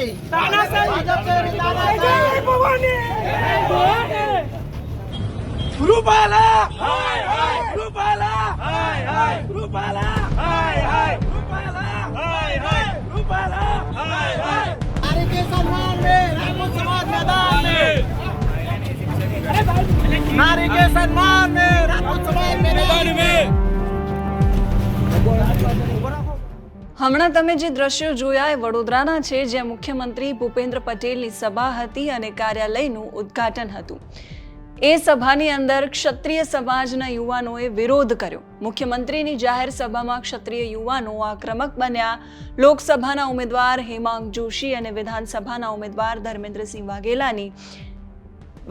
চাই দানা চাই দানা চাই ভবানী রূপালা হায় হায় রূপালা হায় হায় রূপালা হায় হায় রূপালা হায় হায় রূপালা হায় হায় আরে সম্মান রে রাম সমাজ मैदान राम समाज હમણાં તમે જે દ્રશ્યો જોયા એ વડોદરાના છે, જ્યાં મુખ્યમંત્રી ભૂપેન્દ્ર પટેલની સભા હતી અને કાર્યાલયનું ઉદ્ઘાટન હતું. એ સભાની અંદર ક્ષત્રિય સમાજના યુવાનોએ વિરોધ કર્યો. મુખ્યમંત્રીની જાહેર સભામાં ક્ષત્રિય યુવાનો આક્રમક બન્યા. લોકસભાના ઉમેદવાર હેમાંગ જોશી અને વિધાનસભાના ઉમેદવાર ધર્મેન્દ્રસિંહ વાઘેલાની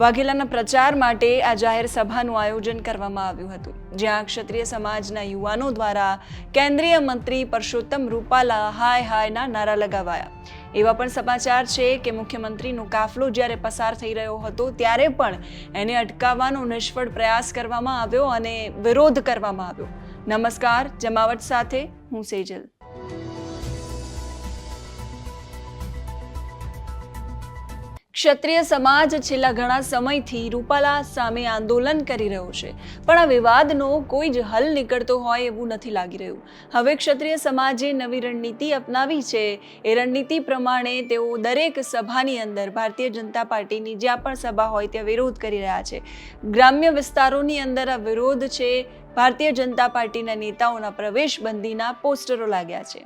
વાઘેલાના પ્રચાર માટે આ જાહેર સભાનું આયોજન કરવામાં આવ્યું હતું, જ્યાં ક્ષત્રિય સમાજના યુવાનો દ્વારા કેન્દ્રીય મંત્રી પરસોત્તમ રૂપાલા હાય હાયના નારા લગાવાયા. એવા પણ સમાચાર છે કે મુખ્યમંત્રીનો કાફલો જ્યારે પસાર થઈ રહ્યો હતો, ત્યારે પણ એને અટકાવવાનો નિષ્ફળ પ્રયાસ કરવામાં આવ્યો અને વિરોધ કરવામાં આવ્યો. નમસ્કાર, જમાવટ સાથે હું સેજલ. ક્ષત્રિય સમાજ છેલ્લા ઘણા સમયથી રૂપાલા સામે આંદોલન કરી રહ્યો છે. પણ આ વિવાદનો કોઈ જ હલ નીકળતો હોય એવું નથી લાગી રહ્યું. હવે ક્ષત્રિય સમાજે નવી રણનીતિ અપનાવી છે. એ રણનીતિ પ્રમાણે તેઓ દરેક સભાની અંદર ભારતીય જનતા પાર્ટીની જ્યાં પણ સભા હોય ત્યાં વિરોધ કરી રહ્યા છે. ગ્રામ્ય વિસ્તારોની અંદર આ વિરોધ છે. ભારતીય જનતા પાર્ટીના નેતાઓના પ્રવેશબંધીના પોસ્ટરો લાગ્યા છે.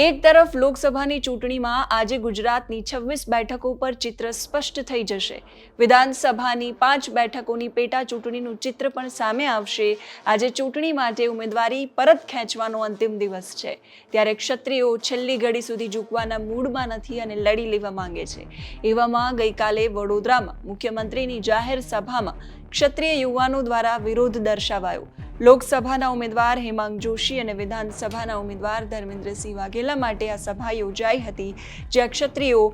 એક તરફ લોકસભાની ચૂંટણીમાં આજે ગુજરાતની છવ્વીસ બેઠકો પર ચિત્ર સ્પષ્ટ થઈ જશે. વિધાનસભાની પાંચ બેઠકોની પેટા ચૂંટણીનું ચિત્ર પણ સામે આવશે. આજે ચૂંટણી માટે ઉમેદવારી પરત ખેંચવાનો અંતિમ દિવસ છે. ત્યારે ક્ષત્રિયો છેલ્લી ઘડી સુધી ઝૂકવાના મૂડમાં નથી અને લડી લેવા માંગે છે. એવામાં ગઈકાલે વડોદરામાં મુખ્યમંત્રીની જાહેર સભામાં ક્ષત્રિય યુવાનો દ્વારા વિરોધ દર્શાવાયો. લોકસભાના ઉમેદવાર હેમાંગ જોશી અને વિધાનસભાના ઉમેદવાર ધર્મેન્દ્રસિંહ વાઘેલા માટે આ સભા યોજાઈ હતી, જ્યાં ક્ષત્રિયો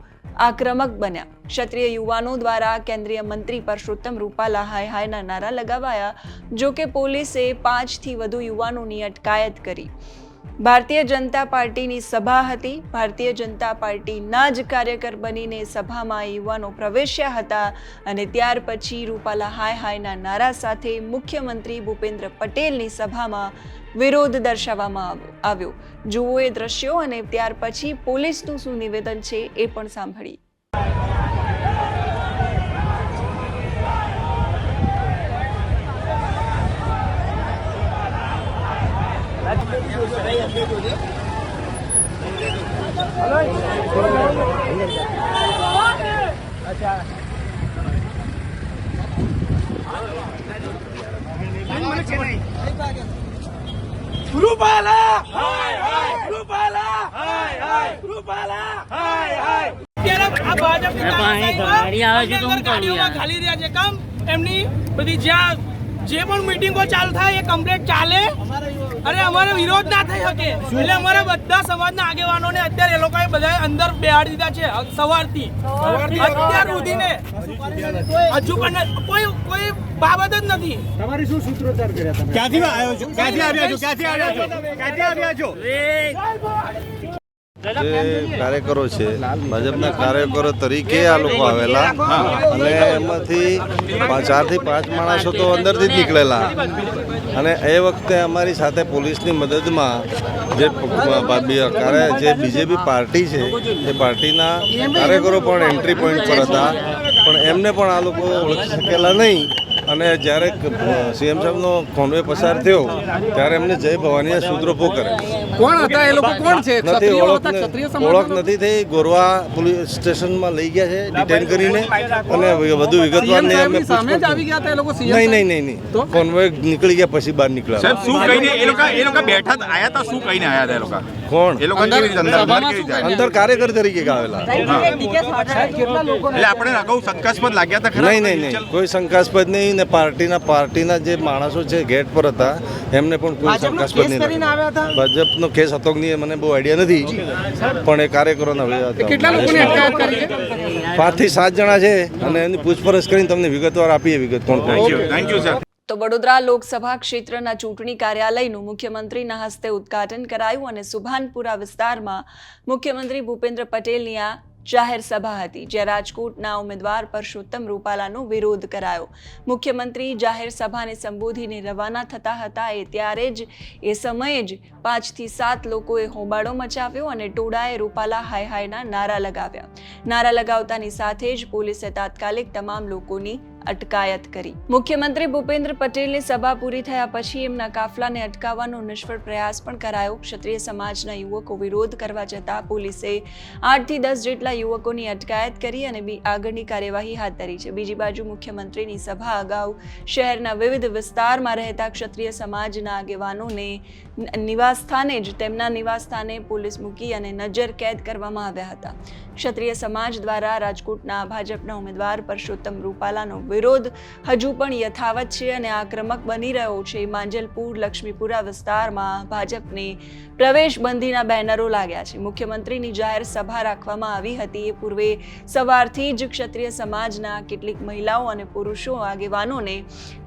આક્રમક બન્યા. ક્ષત્રિય યુવાનો દ્વારા કેન્દ્રીય મંત્રી પરસોત્તમ રૂપાલા હાય હાયના નારા લગાવાયા જો કે પોલીસે પાંચથી વધુ યુવાનોની અટકાયત કરી. ભારતીય જનતા પાર્ટીની સભા હતી. ભારતીય જનતા પાર્ટીના જ કાર્યકર બનીને સભામાં યુવાનો પ્રવેશ્યા હતા અને ત્યાર પછી રૂપાલા હાય હાયના નારા સાથે મુખ્યમંત્રી ભૂપેન્દ્ર પટેલની સભામાં વિરોધ દર્શાવવામાં આવ્યો. જુઓ એ દ્રશ્યો અને ત્યાર પછી પોલીસનું શું નિવેદન છે એ પણ સાંભળી રૂપાલા હાય હાય રૂપાલા હાય હાય રૂપાલા હાય હાય અત્યારે આ ભાજપની અહીં ગાડી આવે છે તો હું અંદર ગાડીઓમાં કરું ખાલી રહ્યા છે કામ એમની બધી જ્યાં જે પણ મીટિંગો ચાલુ થાય એ કમ્પ્લીટ ચાલે અને અમારો વિરોધ ના થઈ શકે. એટલે અમારા બધા સમાજના આગેવાનોને અત્યારે એ લોકોએ બધા અંદર બેહાડી દીધા છે સવારથી. અત્યાર સુધીને. હજુ પણ કોઈ કોઈ બાબત જ નથી. ક્યાંથી આવ્યો છો? ક્યાંથી આવ્યા છો? ક્યાંથી આવ્યા છો? ક્યાંથી આવ્યા છો? જે કાર્યકરો છે ભાજપના કાર્યકરો તરીકે આ લોકો આવેલા. અને એમાંથી ચારથી પાંચ માણસો તો અંદરથી જ નીકળેલા. અને એ વખતે અમારી સાથે પોલીસની મદદમાં જે કાર્ય- જે બીજેપી પાર્ટી છે એ પાર્ટીના કાર્યકરો પણ એન્ટ્રી પોઈન્ટ પર હતા. પણ એમને પણ આ લોકો ઓળખી શકેલા નહીં. અને જ્યારે સીએમ સાહેબનો કોન્વે પસાર થયો ત્યારે એમને જય ભવાનીએ સૂત્રોપો કરે કોણ હતા? એ લોકો કોણ છે? નથી ઓળખ નથી થઈ. ગોરવા પોલીસ સ્ટેશનમાં લઈ ગયા છે ડિટેન કરીને. અને વધુ વિગતવાર નહીં અમે સામે જ આવી ગયા હતા એ લોકો? CM નહીં નહીં નહીં તો? નહીં કોન્વોય નીકળી ગયા પછી બહાર નીકળ્યા સાહેબ શું કહીને એ લોકો એ લોકો બેઠા આયા હતા? શું કહીને આયા હતા એ લોકો? કોણ? એ લોકો કેવી રીતે અંદર અંદર કેવી રીતે અંદર કાર્યકર તરીકે આવેલા એટલે આપણે અગાઉ શંકાસ્પદ લાગ્યા હતા ખરા? નહીં નહીં નહીં. કોઈ શંકાસ્પદ નહીં ને પાર્ટીના પાર્ટીના જે માણસો છે ગેટ પર હતા એમને પણ કોઈ શંકાસ્પદ નહીં ભાજપનો કેસ હતો કે નહીં એ મને બહુ આઈડિયા નથી પણ એ કાર્યકરોના હતા. કેટલા લોકોને અટકાયત કરી છે? પાંચ સાત જણા છે અને એની પૂછપરછ કરીને તમને વિગતવાર આપીએ વિગત કોણ કોણ છે. થેન્ક યુ સર તો વડોદરા લોકસભા ક્ષેત્રના ચૂંટણી કાર્યાલયનું મુખ્યમંત્રીના હસ્તે ઉદ્ઘાટન કરાયું અને સુભાનપુરા વિસ્તારમાં મુખ્યમંત્રી ભૂપેન્દ્ર પટેલની આ જાહેર સભા હતી, જ્યાં રાજકોટના ઉમેદવાર પરસોત્તમ રૂપાલાનો વિરોધ કરાયો. મુખ્યમંત્રી જાહેર સભાને સંબોધીને રવાના થતા હતા એ ત્યારે જ, એ સમયે જ પાંચથી સાત લોકોએ હોબાળો મચાવ્યો અને ટોળાએ રૂપાલા હાય હાયના નારા લગાવ્યા. નારા લગાવતાની સાથે જ પોલીસે તાત્કાલિક તમામ લોકોની અટકાયત કરી. મુખ્યમંત્રી ભૂપેન્દ્ર પટેલની સભા પૂરી થયા પછી એમના કાફલાને અટકાવવાનો નિષ્ફળ પ્રયાસ પણ કરાયો. ક્ષત્રિય સમાજના યુવકો વિરોધ કરવા જતા પોલીસે આઠથી દસ જેટલા યુવકોની અટકાયત કરી અને આગળની કાર્યવાહી હાથ ધરી છે. બીજી બાજુ મુખ્યમંત્રીની સભા અગાઉ શહેરના વિવિધ વિસ્તારમાં રહેતા ક્ષત્રિય સમાજના આગેવાનોને નિવાસસ્થાને જ, તેમના નિવાસસ્થાને પોલીસ મૂકી અને નજર કેદ કરવામાં આવ્યા હતા. ક્ષત્રિય સમાજ દ્વારા રાજકોટના ભાજપના ઉમેદવાર પરસોત્તમ રૂપાલાનો વિરોધ હજુ પણ યથાવત છે અને આક્રમક બની રહ્યો છે. માંજલપુર, લક્ષ્મીપુરા વિસ્તારમાં ભાજપની પ્રવેશ બંધીના બેનરો લાગ્યા છે. મુખ્યમંત્રીની જાહેર સભા રાખવામાં આવી હતી. એ પૂર્વે સવારથી જ ક્ષત્રિય સમાજના કેટલીક મહિલાઓ અને પુરુષો આગેવાનોને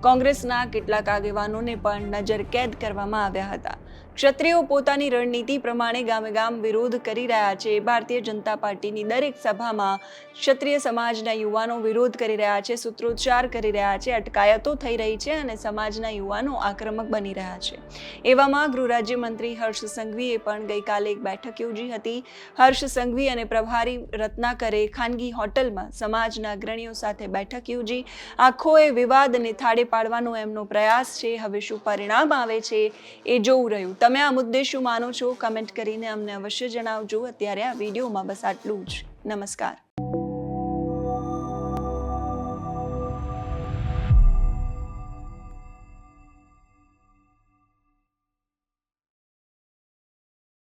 કોંગ્રેસના કેટલાક આગેવાનોને પણ નજર કેદ કરવામાં આવ્યા હતા. ક્ષત્રિયો પોતાની રણનીતિ પ્રમાણે ગામે ગામ વિરોધ કરી રહ્યા છે. ભારતીય જનતા પાર્ટીની દરેક સભામાં ક્ષત્રિય સમાજના યુવાનો વિરોધ કરી રહ્યા છે, સૂત્રોચ્ચાર કરી રહ્યા છે, અટકાયતો થઈ રહી છે અને સમાજના યુવાનો આક્રમક બની રહ્યા છે. એવામાં ગૃહ રાજ્યમંત્રી હર્ષ સંઘવીએ પણ ગઈકાલે એક બેઠક યોજી હતી. હર્ષ સંઘવી અને પ્રભારી રત્નાકરે ખાનગી હોટલમાં સમાજના અગ્રણીઓ સાથે બેઠક યોજી. આખો એ વિવાદને થાળે પાડવાનો એમનો પ્રયાસ છે. હવે શું પરિણામ આવે છે એ જોવું રહ્યું. તમે આ મુદ્દે શું માનો છો? કમેન્ટ કરીને અમને અવશ્ય જણાવજો. અત્યારે આ વિડીયોમાં બસ આટલું જ. નમસ્કાર.